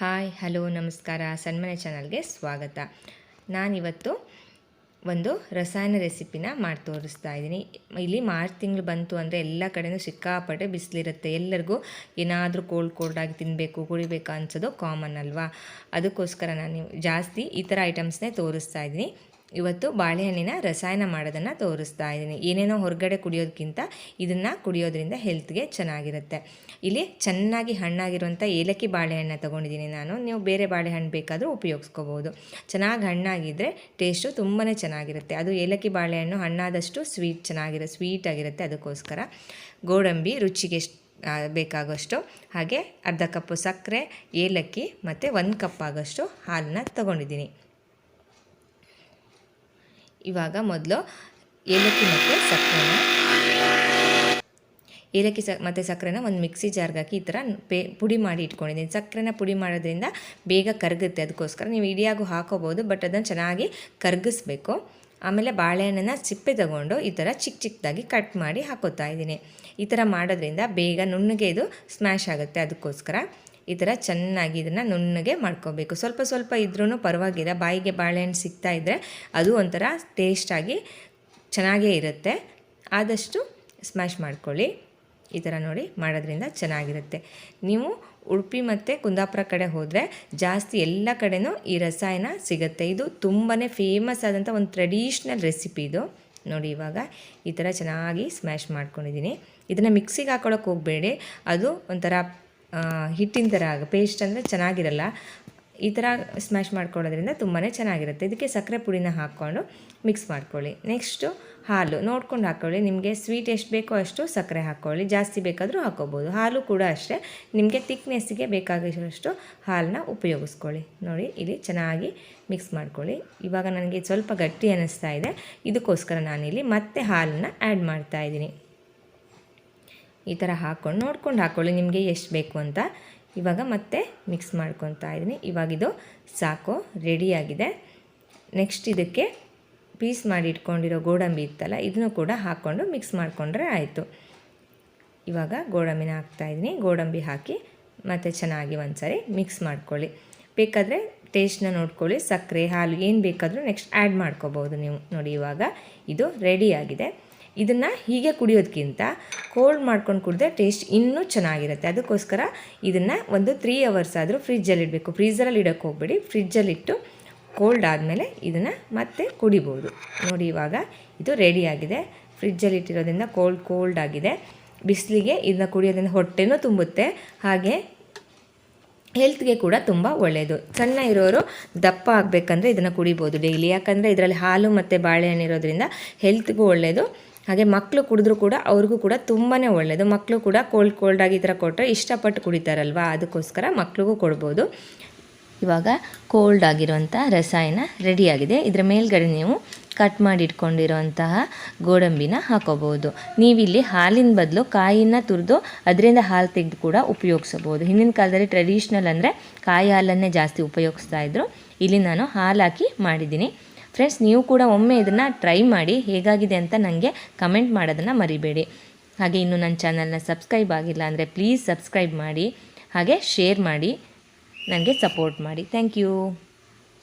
Hi, hello, ನಮಸ್ಕಾರ. ಸನ್ಮನೆ ಚಾನಲ್ಗೆ ಸ್ವಾಗತ. ನಾನಿವತ್ತು ಒಂದು ರಸಾಯನ ರೆಸಿಪಿನ ಮಾಡಿ ತೋರಿಸ್ತಾ ಇದ್ದೀನಿ. ಇಲ್ಲಿ ಮಾರ್ಚ್ ತಿಂಗಳು ಬಂತು ಅಂದರೆ ಎಲ್ಲ ಕಡೆಯೂ ಸಿಕ್ಕಾಪಟ್ಟೆ ಬಿಸಿಲಿರುತ್ತೆ. ಎಲ್ಲರಿಗೂ ಏನಾದರೂ ಕೋಲ್ಡ್ ಕೋಲ್ಡಾಗಿ ತಿನ್ನಬೇಕು ಕುಡಿಬೇಕು ಅನ್ಸೋದು ಕಾಮನ್ ಅಲ್ವಾ? ಅದಕ್ಕೋಸ್ಕರ ನಾನು ಜಾಸ್ತಿ ಈ ಥರ ಐಟಮ್ಸ್ನೇ ತೋರಿಸ್ತಾ ಇದ್ದೀನಿ. ಇವತ್ತು ಬಾಳೆಹಣ್ಣಿನ ರಸಾಯನ ಮಾಡೋದನ್ನು ತೋರಿಸ್ತಾ ಇದ್ದೀನಿ. ಏನೇನೋ ಹೊರಗಡೆ ಕುಡಿಯೋದಕ್ಕಿಂತ ಇದನ್ನು ಕುಡಿಯೋದ್ರಿಂದ ಹೆಲ್ತ್ಗೆ ಚೆನ್ನಾಗಿರುತ್ತೆ. ಇಲ್ಲಿ ಚೆನ್ನಾಗಿ ಹಣ್ಣಾಗಿರುವಂಥ ಏಲಕ್ಕಿ ಬಾಳೆಹಣ್ಣು ತೊಗೊಂಡಿದ್ದೀನಿ ನಾನು. ನೀವು ಬೇರೆ ಬಾಳೆಹಣ್ಣು ಬೇಕಾದರೂ ಉಪಯೋಗಿಸ್ಕೋಬೋದು. ಚೆನ್ನಾಗಿ ಹಣ್ಣಾಗಿದ್ದರೆ ಟೇಸ್ಟು ತುಂಬಾ ಚೆನ್ನಾಗಿರುತ್ತೆ. ಅದು ಏಲಕ್ಕಿ ಬಾಳೆಹಣ್ಣು ಹಣ್ಣಾದಷ್ಟು ಸ್ವೀಟ್ ಚೆನ್ನಾಗಿರೋ ಸ್ವೀಟಾಗಿರುತ್ತೆ ಅದಕ್ಕೋಸ್ಕರ. ಗೋಡಂಬಿ ರುಚಿಗೆ ಬೇಕಾಗೋಷ್ಟು. ಹಾಗೆ ಅರ್ಧ ಕಪ್ಪು ಸಕ್ಕರೆ, ಏಲಕ್ಕಿ ಮತ್ತು ಒಂದು ಕಪ್ ಆಗೋಷ್ಟು ಹಾಲನ್ನ ತೊಗೊಂಡಿದ್ದೀನಿ. ಇವಾಗ ಮೊದಲು ಏಲಕ್ಕಿ ಮತ್ತು ಸಕ್ಕರೆನ. ಏಲಕ್ಕಿ ಸ ಮತ್ತು ಸಕ್ಕರೆನ ಒಂದು ಮಿಕ್ಸಿ ಜಾರ್ಗೆ ಹಾಕಿ ಈ ಥರ ಪೇ, ಪುಡಿ ಮಾಡಿ ಇಟ್ಕೊಂಡಿದ್ದೀನಿ. ಸಕ್ಕರೆನ ಪುಡಿ ಮಾಡೋದ್ರಿಂದ ಬೇಗ ಕರಗುತ್ತೆ ಅದಕ್ಕೋಸ್ಕರ. ನೀವು ಇಡಿಯಾಗೂ ಹಾಕೋಬೋದು, ಬಟ್ ಅದನ್ನು ಚೆನ್ನಾಗಿ ಕರಗಿಸ್ಬೇಕು. ಆಮೇಲೆ ಬಾಳೆಹಣ್ಣನ್ನು ಸಿಪ್ಪೆ ತಗೊಂಡು ಈ ಥರ ಚಿಕ್ಕ ಚಿಕ್ಕದಾಗಿ ಕಟ್ ಮಾಡಿ ಹಾಕೋತಾ ಇದ್ದೀನಿ. ಈ ಥರ ಮಾಡೋದ್ರಿಂದ ಬೇಗ ನುಣ್ಣಗೆ ಇದು ಸ್ಮ್ಯಾಶ್ ಆಗುತ್ತೆ ಅದಕ್ಕೋಸ್ಕರ. ಈ ಥರ ಚೆನ್ನಾಗಿ ಇದನ್ನು ನುಣ್ಣಗೆ ಮಾಡ್ಕೋಬೇಕು. ಸ್ವಲ್ಪ ಸ್ವಲ್ಪ ಇದ್ರೂ ಪರವಾಗಿಲ್ಲ. ಬಾಯಿಗೆ ಬಾಳೆಹಣ್ಣು ಸಿಗ್ತಾ ಇದ್ದರೆ ಅದು ಒಂಥರ ಟೇಸ್ಟಾಗಿ ಚೆನ್ನಾಗೇ ಇರುತ್ತೆ. ಆದಷ್ಟು ಸ್ಮ್ಯಾಶ್ ಮಾಡ್ಕೊಳ್ಳಿ. ಈ ಥರ ನೋಡಿ ಮಾಡೋದ್ರಿಂದ ಚೆನ್ನಾಗಿರುತ್ತೆ. ನೀವು ಉಡುಪಿ ಮತ್ತು ಕುಂದಾಪುರ ಕಡೆ ಹೋದರೆ ಜಾಸ್ತಿ ಎಲ್ಲ ಕಡೆನೂ ಈ ರಸಾಯನ ಸಿಗುತ್ತೆ. ಇದು ತುಂಬಾ ಫೇಮಸ್ ಆದಂಥ ಒಂದು ಟ್ರೆಡಿಷ್ನಲ್ ರೆಸಿಪಿ ಇದು. ನೋಡಿ ಇವಾಗ ಈ ಥರ ಚೆನ್ನಾಗಿ ಸ್ಮ್ಯಾಶ್ ಮಾಡ್ಕೊಂಡಿದ್ದೀನಿ. ಇದನ್ನು ಮಿಕ್ಸಿಗೆ ಹಾಕೊಳ್ಳೋಕೆ ಹೋಗಬೇಡಿ. ಅದು ಒಂಥರ ಹಿಟ್ಟಿನ ಥರ ಪೇಸ್ಟ್ ಅಂದರೆ ಚೆನ್ನಾಗಿರಲ್ಲ. ಈ ಥರ ಸ್ಮ್ಯಾಶ್ ಮಾಡ್ಕೊಳ್ಳೋದ್ರಿಂದ ತುಂಬಾ ಚೆನ್ನಾಗಿರುತ್ತೆ. ಇದಕ್ಕೆ ಸಕ್ಕರೆ ಪುಡಿನ ಹಾಕ್ಕೊಂಡು ಮಿಕ್ಸ್ ಮಾಡ್ಕೊಳ್ಳಿ. ನೆಕ್ಸ್ಟು ಹಾಲು, ನೋಡ್ಕೊಂಡು ಹಾಕ್ಕೊಳ್ಳಿ ನಿಮಗೆ ಸ್ವೀಟ್ ಎಷ್ಟು ಬೇಕೋ ಅಷ್ಟು ಸಕ್ಕರೆ ಹಾಕ್ಕೊಳ್ಳಿ ಜಾಸ್ತಿ ಬೇಕಾದರೂ ಹಾಕ್ಕೋಬೋದು. ಹಾಲು ಕೂಡ ಅಷ್ಟೇ. ನಿಮಗೆ ತಿಕ್ನೆಸ್ಸಿಗೆ ಬೇಕಾಗಿರೋಷ್ಟು ಹಾಲನ್ನ ಉಪಯೋಗಿಸ್ಕೊಳ್ಳಿ. ನೋಡಿ, ಇಲ್ಲಿ ಚೆನ್ನಾಗಿ ಮಿಕ್ಸ್ ಮಾಡ್ಕೊಳ್ಳಿ. ಇವಾಗ ನನಗೆ ಸ್ವಲ್ಪ ಗಟ್ಟಿ ಅನ್ನಿಸ್ತಾ ಇದೆ. ಇದಕ್ಕೋಸ್ಕರ ನಾನಿಲ್ಲಿ ಮತ್ತೆ ಹಾಲನ್ನ ಆ್ಯಡ್ ಮಾಡ್ತಾ ಇದ್ದೀನಿ. ಈ ಥರ ಹಾಕ್ಕೊಂಡು ನೋಡ್ಕೊಂಡು ಹಾಕ್ಕೊಳ್ಳಿ, ನಿಮಗೆ ಎಷ್ಟು ಬೇಕು ಅಂತ. ಇವಾಗ ಮತ್ತೆ ಮಿಕ್ಸ್ ಮಾಡ್ಕೊತಾ ಇದ್ದೀನಿ. ಇವಾಗಿದು ಸಾಕು ರೆಡಿಯಾಗಿದೆ ನೆಕ್ಸ್ಟ್ ಇದಕ್ಕೆ ಪೀಸ್ ಮಾಡಿ ಇಟ್ಕೊಂಡಿರೋ ಗೋಡಂಬಿ ಇತ್ತಲ್ಲ, ಇದನ್ನು ಕೂಡ ಹಾಕ್ಕೊಂಡು ಮಿಕ್ಸ್ ಮಾಡಿಕೊಂಡ್ರೆ ಆಯಿತು. ಇವಾಗ ಗೋಡಂಬಿನ ಹಾಕ್ತಾಯಿದ್ದೀನಿ ಗೋಡಂಬಿ ಹಾಕಿ ಮತ್ತು ಚೆನ್ನಾಗಿ ಒಂದು ಸಾರಿ ಮಿಕ್ಸ್ ಮಾಡ್ಕೊಳ್ಳಿ. ಬೇಕಾದರೆ ಟೇಸ್ಟ್ನ ನೋಡ್ಕೊಳ್ಳಿ, ಸಕ್ಕರೆ, ಹಾಲು, ಏನು ಬೇಕಾದರೂ ನೆಕ್ಸ್ಟ್ ಆ್ಯಡ್ ಮಾಡ್ಕೋಬೋದು ನೀವು. ನೋಡಿ ಇವಾಗ ಇದು ರೆಡಿಯಾಗಿದೆ ಇದನ್ನು ಹೀಗೆ ಕುಡಿಯೋದಕ್ಕಿಂತ ಕೋಲ್ಡ್ ಮಾಡ್ಕೊಂಡು ಕುಡಿದ್ರೆ ಟೇಸ್ಟ್ ಇನ್ನೂ ಚೆನ್ನಾಗಿರುತ್ತೆ. ಅದಕ್ಕೋಸ್ಕರ ಇದನ್ನು ಒಂದು ತ್ರೀ ಅವರ್ಸ್ ಆದರೂ ಫ್ರಿಜ್ಜಲ್ಲಿ ಇಡಬೇಕು. ಫ್ರೀಝರಲ್ಲಿ ಇಡೋಕ್ಕೆ ಹೋಗ್ಬೇಡಿ. ಫ್ರಿಜ್ಜಲ್ಲಿಟ್ಟು ಕೋಲ್ಡ್ ಆದಮೇಲೆ ಇದನ್ನು ಮತ್ತೆ ಕುಡಿಬೋದು. ನೋಡಿ ಇವಾಗ ಇದು ರೆಡಿಯಾಗಿದೆ ಫ್ರಿಜ್ಜಲ್ಲಿ ಇಟ್ಟಿರೋದ್ರಿಂದ ಕೋಲ್ಡ್ ಕೋಲ್ಡ್ ಆಗಿದೆ. ಬಿಸಿಲಿಗೆ ಇದನ್ನ ಕುಡಿಯೋದ್ರಿಂದ ಹೊಟ್ಟೆನೂ ತುಂಬುತ್ತೆ. ಹಾಗೆ ಹೆಲ್ತ್ಗೆ ಕೂಡ ತುಂಬ ಒಳ್ಳೆಯದು ಸಣ್ಣ ಇರೋರು ದಪ್ಪ ಆಗಬೇಕಂದ್ರೆ ಇದನ್ನು ಕುಡಿಬೋದು ಡೈಲಿ. ಯಾಕಂದರೆ ಇದರಲ್ಲಿ ಹಾಲು ಮತ್ತು ಬಾಳೆಹಣ್ಣು ಇರೋದ್ರಿಂದ ಹೆಲ್ತ್ಗೂ ಒಳ್ಳೆಯದು ಹಾಗೆ ಮಕ್ಕಳು ಕುಡಿದ್ರೂ ಕೂಡ ಅವ್ರಿಗೂ ಕೂಡ ತುಂಬಾ ಒಳ್ಳೆಯದು ಮಕ್ಕಳು ಕೂಡ ಕೋಲ್ಡ್ ಕೋಲ್ಡಾಗಿ ಈ ಥರ ಕೊಟ್ಟರೆ ಇಷ್ಟಪಟ್ಟು ಕುಡಿತಾರಲ್ವ? ಅದಕ್ಕೋಸ್ಕರ ಮಕ್ಕಳಿಗೂ ಕೊಡ್ಬೋದು. ಇವಾಗ ಕೋಲ್ಡ್ ಆಗಿರುವಂಥ ರಸಾಯನ ರೆಡಿಯಾಗಿದೆ. ಇದರ ಮೇಲ್ಗಡೆ ನೀವು ಕಟ್ ಮಾಡಿ ಇಟ್ಕೊಂಡಿರುವಂತಹ ಗೋಡಂಬಿನ ಹಾಕೋಬೋದು ನೀವಿಲ್ಲಿ ಹಾಲಿನ ಬದಲು ಕಾಯಿನ ತುರಿದು ಅದರಿಂದ ಹಾಲು ತೆಗೆದು ಕೂಡ ಉಪಯೋಗಿಸಬಹುದು. ಹಿಂದಿನ ಕಾಲದಲ್ಲಿ ಟ್ರೆಡಿಷ್ನಲ್ ಅಂದರೆ ಕಾಯಿ ಹಾಲನ್ನೇ ಜಾಸ್ತಿ ಉಪಯೋಗಿಸ್ತಾ ಇದ್ರು. ಇಲ್ಲಿ ನಾನು ಹಾಲು ಹಾಕಿ ಮಾಡಿದ್ದೀನಿ. ಫ್ರೆಂಡ್ಸ್ ನೀವು ಕೂಡ ಒಮ್ಮೆ ಇದನ್ನು ಟ್ರೈ ಮಾಡಿ ಹೇಗಾಗಿದೆ ಅಂತ ನನಗೆ ಕಮೆಂಟ್ ಮಾಡೋದನ್ನು ಮರಿಬೇಡಿ. ಹಾಗೆ ಇನ್ನು ನನ್ನ ಚಾನಲ್ನ ಸಬ್ಸ್ಕ್ರೈಬ್ ಆಗಿಲ್ಲ ಅಂದರೆ ಪ್ಲೀಸ್ ಸಬ್ಸ್ಕ್ರೈಬ್ ಮಾಡಿ, ಹಾಗೆ ಶೇರ್ ಮಾಡಿ ನನಗೆ ಸಪೋರ್ಟ್ ಮಾಡಿ. Thank you